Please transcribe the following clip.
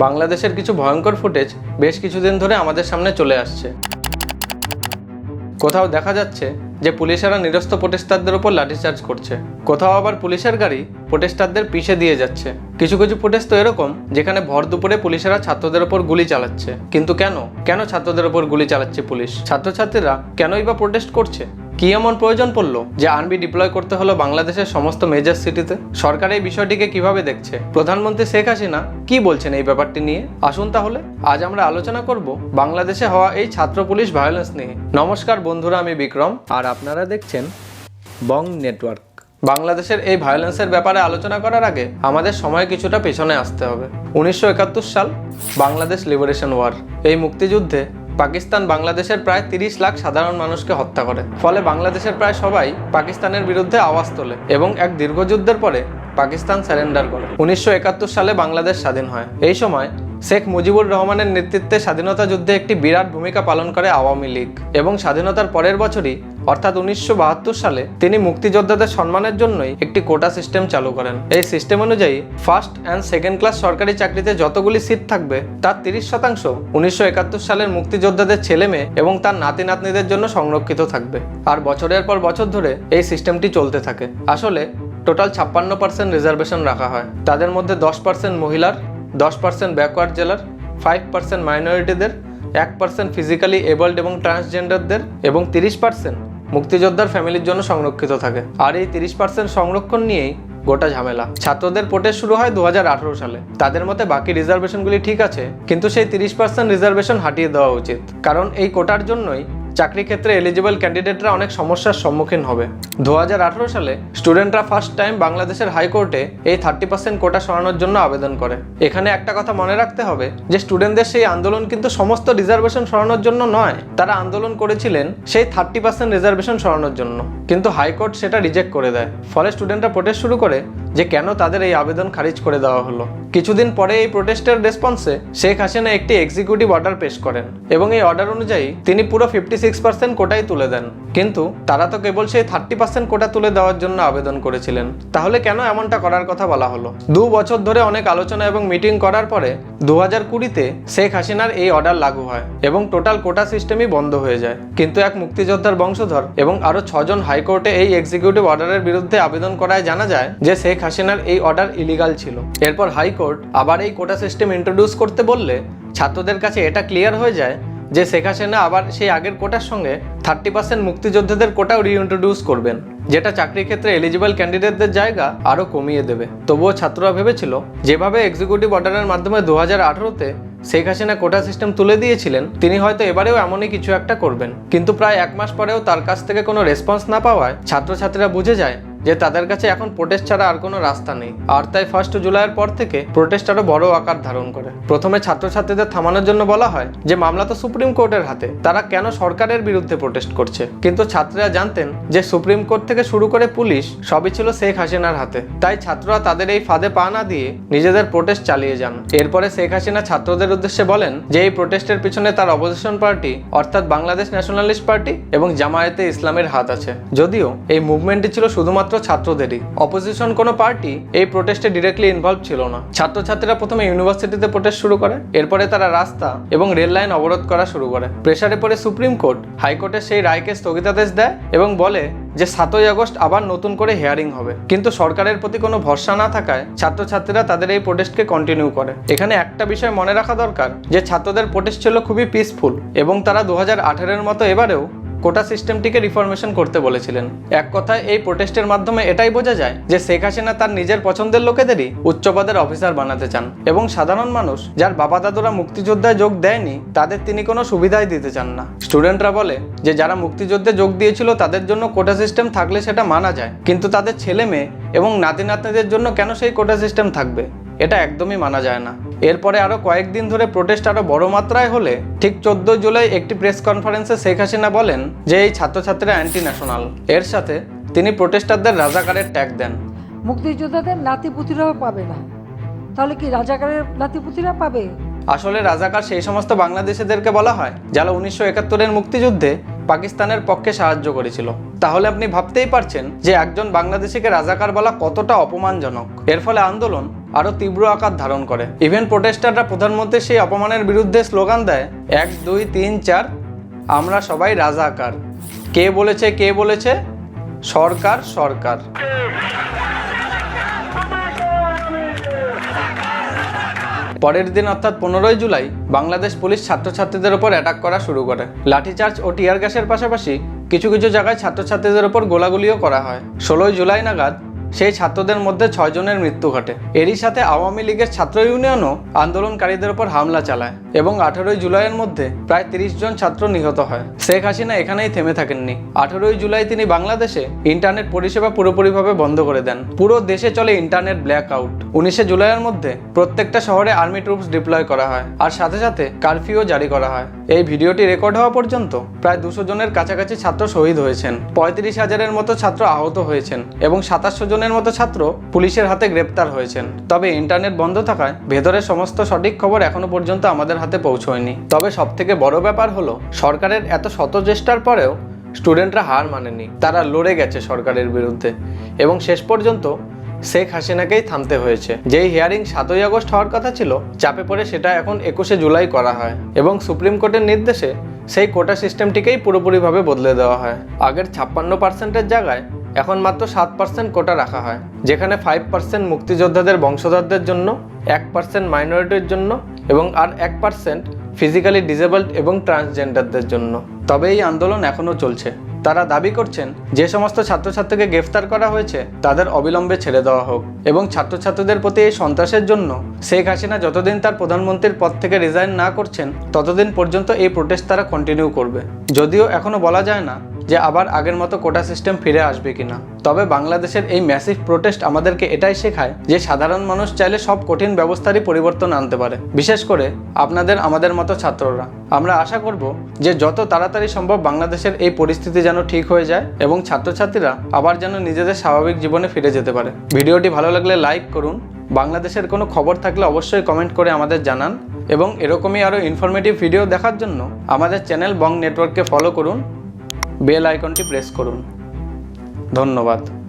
বাংলাদেশের কিছু ভয়ঙ্কর ফুটেজ বেশ কিছুদিন ধরে আমাদের সামনে চলে আসছে। কোথাও দেখা যাচ্ছে যে পুলিশেরা নিরস্ত প্রোটেস্টারদের উপর লাঠিচার্জ করছে। কোথাও আবার পুলিশের গাড়ি প্রোটেস্টারদের পিষে দিয়ে যাচ্ছে। কিছু কিছু ফুটেজ তো এরকম যেখানে ভর দুপুরে পুলিশেরা ছাত্রদের ওপর গুলি চালাচ্ছে। কিন্তু কেন? কেন ছাত্রদের ওপর গুলি চালাচ্ছে পুলিশ? ছাত্রছাত্রীরা কেনই বা প্রোটেস্ট করছে? কি এমন প্রয়োজন পড়ল যে আর্মি ডিপ্লয় করতে হলো বাংলাদেশের সমস্ত মেজর সিটিতে সরকার এই বিষয়টিকে কীভাবে দেখছে? প্রধানমন্ত্রী শেখ হাসিনা কি বলছেন এই ব্যাপারটি নিয়ে? আসুন তাহলে, আজ আমরা আলোচনা করব বাংলাদেশে হওয়া এই ছাত্র পুলিশ ভায়োলেন্স নিয়ে। নমস্কার বন্ধুরা, আমি বিক্রম। আর আপনারা দেখছেন বং নেটওয়ার্ক বাংলাদেশের এই ভায়োলেন্সের ব্যাপারে আলোচনা করার আগে আমাদের সময় কিছুটা পেছনে আসতে হবে। উনিশশো একাত্তর সাল, বাংলাদেশ লিবারেশন ওয়ার এই মুক্তিযুদ্ধে পাকিস্তান বাংলাদেশের প্রায় তিরিশ লাখ সাধারণ মানুষকে হত্যা করে। ফলে বাংলাদেশের প্রায় সবাই পাকিস্তানের বিরুদ্ধে আওয়াজ তোলে এবং এক দীর্ঘযুদ্ধের পরে পাকিস্তান স্যারেন্ডার করে। উনিশশো একাত্তর সালে বাংলাদেশ স্বাধীন হয়। এই সময় শেখ মুজিবুর রহমানের নেতৃত্বে স্বাধীনতা যুদ্ধে একটি বিরাট ভূমিকা পালন করে আওয়ামী লীগ এবং স্বাধীনতার পরের বছরই, অর্থাৎ উনিশশো বাহাত্তর সালে, তিনি মুক্তিযোদ্ধাদের সম্মানের জন্যই একটি কোটা সিস্টেম চালু করেন। এই সিস্টেম অনুযায়ী, ফার্স্ট অ্যান্ড সেকেন্ড ক্লাস সরকারি চাকরিতে যতগুলি সিট থাকবে, তার তিরিশ শতাংশ উনিশশো একাত্তর সালের মুক্তিযোদ্ধাদের ছেলে মেয়ে এবং তার নাতি নাতনিদের জন্য সংরক্ষিত থাকবে। আর বছরের পর বছর ধরে এই সিস্টেমটি চলতে থাকে। আসলে, টোটাল ছাপ্পান্ন পার্সেন্ট রিজার্ভেশন রাখা হয়। তাদের মধ্যে দশ পার্সেন্ট মহিলার দশ পার্সেন্ট ব্যাকওয়ার্ড জেলার ফাইভ পার্সেন্ট মাইনরিটিদের এক পার্সেন্ট ফিজিক্যালি এবল্ড এবং ট্রান্সজেন্ডারদের এবং তিরিশ পার্সেন্ট মুক্তিযোদ্ধার ফ্যামিলির জন্য সংরক্ষিত থাকে। আর এই তিরিশ পার্সেন্ট সংরক্ষণ নিয়েই গোটা ঝামেলা। ছাত্রদের প্রোটেস্ট শুরু হয় দু হাজার আঠারো সালে। তাদের মতে বাকি রিজার্ভেশনগুলি ঠিক আছে, কিন্তু সেই তিরিশ পার্সেন্ট রিজার্ভেশন হাটিয়ে দেওয়া উচিত। কারণ এই কোটার জন্যই চাকরি ক্ষেত্রে এলিজিবল ক্যান্ডিডেটরা অনেক সমস্যার সম্মুখীন হবে। দু হাজার আঠারো সালে স্টুডেন্টরা ফার্স্ট টাইম বাংলাদেশের হাইকোর্টে এই থার্টি পার্সেন্ট কোটা সরানোর জন্য আবেদন করে। এখানে একটা কথা মনে রাখতে হবে যে স্টুডেন্টদের সেই আন্দোলন কিন্তু সমস্ত রিজার্ভেশন সরানোর জন্য নয়, তারা আন্দোলন করেছিলেন সেই থার্টি পার্সেন্ট রিজার্ভেশন সরানোর জন্য। কিন্তু হাইকোর্ট সেটা রিজেক্ট করে দেয়। ফলে স্টুডেন্টরা প্রোটেস্ট শুরু করে যে কেন তাদের এই আবেদন খারিজ করে দেওয়া হলো। কিছুদিন পরে এই প্রোটেস্টের রেসপন্সে শেখ হাসিনা একটি এক্সিকিউটিভ অর্ডার পেশ করেন এবং এই অর্ডার অনুযায়ী তিনি পুরো ফিফটি সিক্স পার্সেন্ট কোটাই তুলে দেন। কিন্তু তারা তো কেবল সেই থার্টি পার্সেন্ট কোটা তুলে দেওয়ার জন্য আবেদন করেছিলেন। তাহলে কেন এমনটা করার কথা বলা হলো? দু বছর ধরে অনেক আলোচনা এবং মিটিং করার পরে দু হাজার কুড়িতে শেখ হাসিনার এই অর্ডার লাগু হয় এবং টোটাল কোটা সিস্টেমই বন্ধ হয়ে যায়। কিন্তু এক মুক্তিযোদ্ধার বংশধর এবং আরও ছজন হাইকোর্টে এই এক্সিকিউটিভ অর্ডারের বিরুদ্ধে আবেদন করায় জানা যায় যে শেখ হাসিনার এই অর্ডার ইলিগাল ছিল। এরপর হাইকোর্ট আবার এই কোটা সিস্টেম ইন্ট্রোডিউস করতে বললে ছাত্রদের কাছে এটা ক্লিয়ার হয়ে যায় যে শেখ হাসিনা আবার সেই আগের কোটার সঙ্গে থার্টি পার্সেন্ট মুক্তিযোদ্ধাদের কোটাও রিইন্ট্রোডিউস করবেন, যেটা চাকরির ক্ষেত্রে এলিজিবল ক্যান্ডিডেটদের জায়গা আরও কমিয়ে দেবে। তবুও ছাত্ররা ভেবেছিল, যেভাবে এক্সিকিউটিভ অর্ডারের মাধ্যমে দু হাজার আঠারোতে শেখ হাসিনা কোটা সিস্টেম তুলে দিয়েছিলেন, তিনি হয়তো এবারেও এমনই কিছু একটা করবেন। কিন্তু প্রায় এক মাস পরেও তার কাছ থেকে কোনো রেসপন্স না পাওয়ায় ছাত্রছাত্রীরা বুঝে যায় যে তাদের কাছে এখন প্রোটেস্ট ছাড়া আর কোনো রাস্তা নেই। আর তাই ফার্স্ট জুলাইয়ের পর থেকে প্রোটেস্ট আরও বড় আকার ধারণ করে। প্রথমে ছাত্রছাত্রীদের থামানোর জন্য বলা হয় যে, মামলা তো সুপ্রিম কোর্টের হাতে। তারা কেন সরকারের বিরুদ্ধে প্রোটেস্ট করছে? কিন্তু ছাত্ররা জানতেন যে, সুপ্রিম কোর্ট থেকে শুরু করে পুলিশ সবই ছিল শেখ হাসিনার হাতে। তাই ছাত্ররা তাদের এই ফাঁদে পা না দিয়ে নিজেদের প্রোটেস্ট চালিয়ে যান। এরপরে শেখ হাসিনা ছাত্রদের উদ্দেশ্যে বলেন যে, এই প্রোটেস্টের পিছনে তার অপোজিশন পার্টি অর্থাৎ বাংলাদেশ ন্যাশনালিস্ট পার্টি এবং জামায়াতে ইসলামের হাত আছে। যদিও এই মুভমেন্টটি ছিল শুধুমাত্র ছাত্রদেরই। অপোজিশন কোনো পার্টি এই প্রোটেস্টে ডিরেক্টলি ইনভলভ ছিল না। ছাত্রছাত্রীরা প্রথমে ইউনিভার্সিটিতে প্রোটেস্ট শুরু করে, এরপরে তারা রাস্তা এবং রেল লাইন অবরোধ করা শুরু করে। প্রেসারে পরে সুপ্রিম কোর্ট হাইকোর্টের সেই রায়কে স্থগিতাদেশ দেয় এবং বলে যে সাতই আগস্ট আবার নতুন করে হেয়ারিং হবে। কিন্তু সরকারের প্রতি কোনো ভরসা না থাকায় ছাত্রছাত্রীরা তাদের এই প্রোটেস্টকে কন্টিনিউ করে। এখানে একটা বিষয় মনে রাখা দরকার যে ছাত্রদের প্রোটেস্ট ছিল খুবই পিসফুল এবং তারা দু হাজার মতো এবারেও কোটা সিস্টেমটিকে রিফরমেশন করতে বলেছিলেন। এক কথায়, এই প্রোটেস্টের মাধ্যমে এটাই বোঝা যায় যে শেখ হাসিনা তার নিজের পছন্দের লোকেদেরই উচ্চপদের অফিসার বানাতে চান এবং সাধারণ মানুষ যার বাবা দাদুরা মুক্তিযোদ্ধায় যোগ দেয়নি, তাদের তিনি কোনো সুবিধাই দিতে চান না। স্টুডেন্টরা বলে যে যারা মুক্তিযুদ্ধে যোগ দিয়েছিল, তাদের জন্য কোটা সিস্টেম থাকলে সেটা মানা যায়। কিন্তু তাদের ছেলে মেয়ে এবং নাতি নাতনিদের জন্য কেন সেই কোটা সিস্টেম থাকবে? এটা একদমই মানা যায় না। এরপরে আরও কয়েকদিন ধরে প্রোটেস্ট আরও বড় মাত্রায় হলে ঠিক চোদ্দ জুলাই একটি প্রেস কনফারেন্সে শেখ হাসিনা বলেন যে এই ছাত্রছাত্রীরা অ্যান্টি ন্যাশনাল এর সাথে তিনি প্রোটেস্টারদের রাজাকারের ট্যাগ দেন। মুক্তিযোদ্ধাদের নাতিপুতিরাও পাবে না। তাহলে কি রাজাকারের নাতিপুতিরা পাবে? আসলে রাজাকার সেই সমস্ত বাংলাদেশিদেরকে বলা হয় যারা উনিশশো একাত্তরের মুক্তিযুদ্ধে পাকিস্তানের পক্ষে সাহায্য করেছিল। তাহলে আপনি ভাবতেই পারছেন যে একজন বাংলাদেশিকে রাজাকার বলা কতটা অপমানজনক। এর ফলে আন্দোলন আরও তীব্র আকার ধারণ করে। ইভেন প্রোটেস্টাররা প্রধানমন্ত্রীর সেই অপমানের বিরুদ্ধে স্লোগান দেয়, এক, দুই, তিন, চার, আমরা সবাই রাজাকার। কে বলেছে কে বলেছে? সরকার সরকার। পরের দিন অর্থাৎ পনেরোই জুলাই বাংলাদেশ পুলিশ ছাত্রছাত্রীদের উপর অ্যাটাক করা শুরু করে। লাঠিচার্জ ও টিয়ার গ্যাসের পাশাপাশি কিছু কিছু জায়গায় ছাত্রছাত্রীদের ওপর গোলাগুলিও করা হয়। ষোলোই জুলাই নাগাদ সেই ছাত্রদের মধ্যে ছয়জনের মৃত্যু ঘটে। এরই সাথে আওয়ামী লীগের ছাত্র ইউনিয়নও আন্দোলনকারীদের ওপর হামলা চালায় এবং আঠারোই জুলাইয়ের মধ্যে প্রায় তিরিশ জন ছাত্র নিহত হয়। শেখ হাসিনা এখানেই থেমে থাকেননি। আঠেরোই জুলাই তিনি বাংলাদেশে ইন্টারনেট পরিষেবা পুরোপুরিভাবে বন্ধ করে দেন। পুরো দেশে চলে ইন্টারনেট ব্ল্যাক আউট উনিশে জুলাইয়ের মধ্যে প্রত্যেকটা শহরে আর্মি ট্রুপস ডিপ্লয় করা হয় আর সাথে সাথে কারফিউ জারি করা হয়। এই ভিডিওটি রেকর্ড হওয়া পর্যন্ত প্রায় দুশো জনের কাছাকাছি ছাত্র শহীদ হয়েছেন। পঁয়ত্রিশ হাজারের মতো ছাত্র আহত হয়েছেন এবং সাতাশশো জনের মতো ছাত্র পুলিশের হাতে গ্রেপ্তার হয়েছেন। তবে ইন্টারনেট বন্ধ থাকায় ভেতরের সমস্ত সঠিক খবর এখনও পর্যন্ত আমাদের হাতে পৌঁছয়নি। তবে সবথেকে বড় ব্যাপার হলো, সরকারের এত শত চেষ্টার পরেও স্টুডেন্টরা হার মানেনি। তারা লড়ে গেছে সরকারের বিরুদ্ধে। এবং শেষ পর্যন্ত শেখ হাসিনাকেই থামতে হয়েছে। যেই হিয়ারিং সাতই আগস্ট হওয়ার কথা ছিল, চাপে পড়ে সেটা এখন একুশে জুলাই করা হয়। এবং সুপ্রিম কোর্টের নির্দেশে সেই কোটা সিস্টেমটিকেই পুরোপুরিভাবে বদলে দেওয়া হয়। আগের ছাপ্পান্ন পার্সেন্টের জায়গায় এখন মাত্র সাত পার্সেন্ট কোটা রাখা হয়, যেখানে ফাইভ পার্সেন্ট মুক্তিযোদ্ধাদের বংশধরদের জন্য, এক পার্সেন্ট মাইনরিটির জন্য এবং আর এক পার্সেন্ট ফিজিক্যালি ডিসেবলড এবং ট্রান্সজেন্ডারদের জন্য। তবে এই আন্দোলন এখনও চলছে। তারা দাবি করছেন, যে সমস্ত ছাত্রছাত্রীকে গ্রেফতার করা হয়েছে, তাদের অবিলম্বে ছেড়ে দেওয়া হোক এবং ছাত্রছাত্রীদের প্রতি এই সন্ত্রাসের জন্য শেখ হাসিনা যতদিন তার প্রধানমন্ত্রীর পদ থেকে রিজাইন না করছেন, ততদিন পর্যন্ত এই প্রোটেস্ট তারা কন্টিনিউ করবে। যদিও এখনও বলা যায় না যে আবার আগের মতো কোটা সিস্টেম ফিরে আসবে কিনা। তবে বাংলাদেশের এই ম্যাসিভ প্রোটেস্ট আমাদেরকে এটাই শেখায় যে সাধারণ মানুষ চাইলে সব কঠিন ব্যবস্থারই পরিবর্তন আনতে পারে। বিশেষ করে আপনাদের, আমাদের মতো ছাত্ররা। আমরা আশা করব যে যত তাড়াতাড়ি সম্ভব বাংলাদেশের এই পরিস্থিতি যেন ঠিক হয়ে যায় এবং ছাত্রছাত্রীরা আবার যেন নিজেদের স্বাভাবিক জীবনে ফিরে যেতে পারে। ভিডিওটি ভালো লাগলে লাইক করুন। বাংলাদেশের কোনো খবর থাকলে অবশ্যই কমেন্ট করে আমাদের জানান। এবং এরকমই আরও ইনফরমেটিভ ভিডিও দেখার জন্য আমাদের চ্যানেল বং নেটওয়ার্ককে ফলো করুন। বেল আইকনটি প্রেস করুন। ধন্যবাদ।